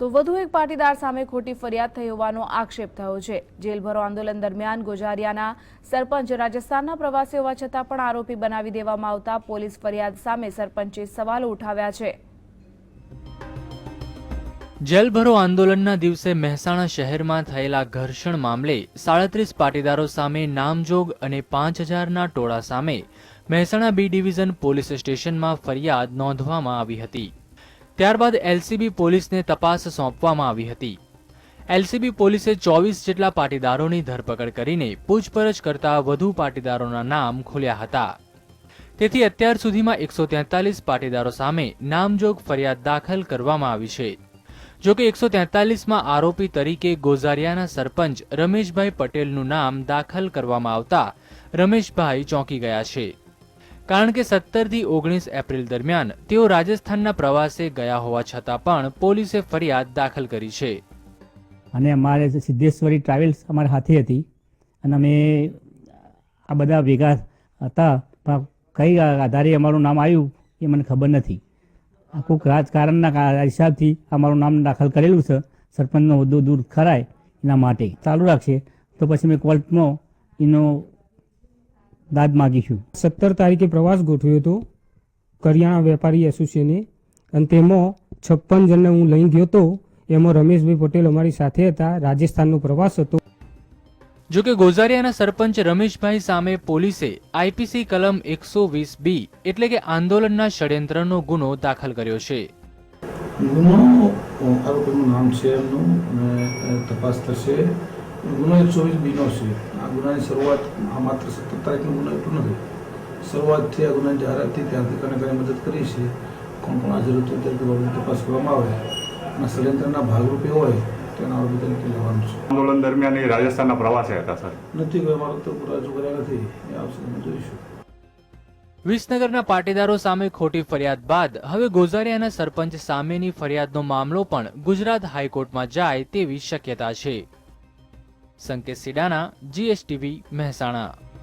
તો વધુ એક પાટીદાર સામે ખોટી ફરિયાદ થઈ હોવાનો આક્ષેપ થયો છે. જેલભરો આંદોલન દરમિયાન ગોજારિયાના સરપંચ રાજસ્થાનના પ્રવાસી હોવા છતાં પણ આરોપી બનાવી દેવામાં આવતા પોલીસ ફરિયાદ સામે સરપંચે સવાલો ઉઠાવ્યા છે. જેલભરો આંદોલનના દિવસે મહેસાણા શહેરમાં થયેલા ઘર્ષણ મામલે સાડત્રીસ પાટીદારો સામે નામજોગ અને પાંચ હજારના ટોળા સામે મહેસાણા બી ડિવિઝન પોલીસ સ્ટેશનમાં ફરિયાદ નોંધવામાં આવી હતી. ત્યારબાદ એલસીબી પોલીસને તપાસ સોંપવામાં આવી હતી. એલસીબી પોલીસે ચોવીસ જેટલા પાટીદારોની ધરપકડ કરીને પૂછપરછ કરતા વધુ પાટીદારોના નામ ખોલ્યા હતા. તેથી અત્યાર સુધીમાં એકસો તેતાલીસ પાટીદારો સામે નામજોગ ફરિયાદ દાખલ કરવામાં આવી છે. જોકે એકસો તેતાલીસમાં આરોપી તરીકે ગોઝારિયાના સરપંચ રમેશભાઈ પટેલનું નામ દાખલ કરવામાં આવતા રમેશભાઈ ચોંકી ગયા છે. કારણ કે સત્તરથી ઓગણીસ એપ્રિલ દરમિયાન તેઓ રાજસ્થાનના પ્રવાસે ગયા હોવા છતાં પણ પોલીસે ફરિયાદ દાખલ કરી છે. અને અમારે સિદ્ધેશ્વરી ટ્રાવેલ્સ અમારા હાથે હતી અને અમે આ બધા ભેગા હતા, પણ કઈ આધારે અમારું નામ આવ્યું એ મને ખબર નથી. કોઈક રાજકારણના હિસાબથી અમારું નામ દાખલ કરેલું છે, સરપંચનો હોદ્દો દૂર કરાય એના માટે. ચાલુ રાખશે, તો પછી મેં કોર્ટમાં એનો દાદ માગીશું સત્તર તારીખે પ્રવાસ ગોઠવ્યો હતો. કરિયાણા વેપારી એસોસિએશને. અને તેમાં છપ્પન જણને હું લઈ ગયો હતો. એમાં રમેશભાઈ પટેલ અમારી સાથે હતા. રાજસ્થાનનો પ્રવાસ હતો. જોકે ગોઝારિયાના સરપંચ રમેશભાઈ સામે પોલીસે આઈપીસી કલમ એકસો વીસ બી એટલે કે આંદોલનના ષડયંત્રનો ગુનો દાખલ કર્યો છે. ગુનો આરોપીનું નામ છે એમનું. અને તપાસ થશે. ગુનો એકસો વીસ બીનો છે. આ ગુનાની શરૂઆત આ માત્ર સત્તર તારીખનો ગુનો એટલો નથી. શરૂઆતથી આ ગુનાની જાહેરાતથી ત્યાંથી કને કને મદદ કરી છે. કોણ કોણ હાજર હતું તે રીતે તપાસ કરવામાં આવે. અને ષડયંત્રના ભાગરૂપે હોય તેના આરોપી તરીકે લેવાનું છે. આંદોલન દરમિયાન એ રાજસ્થાનના પ્રવાસે હતા સર. નથી કોઈ અમારો તો રજૂ કર્યા નથી. એ આવશે અમે જોઈશું. વિસનગરના પાટીદારો સામે ખોટી ફરિયાદ બાદ હવે ગોઝારિયાના સરપંચ સામેની ફરિયાદનો મામલો પણ ગુજરાત હાઈકોર્ટમાં જાય તેવી શક્યતા છે. સંકેત સિડાના જીએસટીવી મહેસાણા.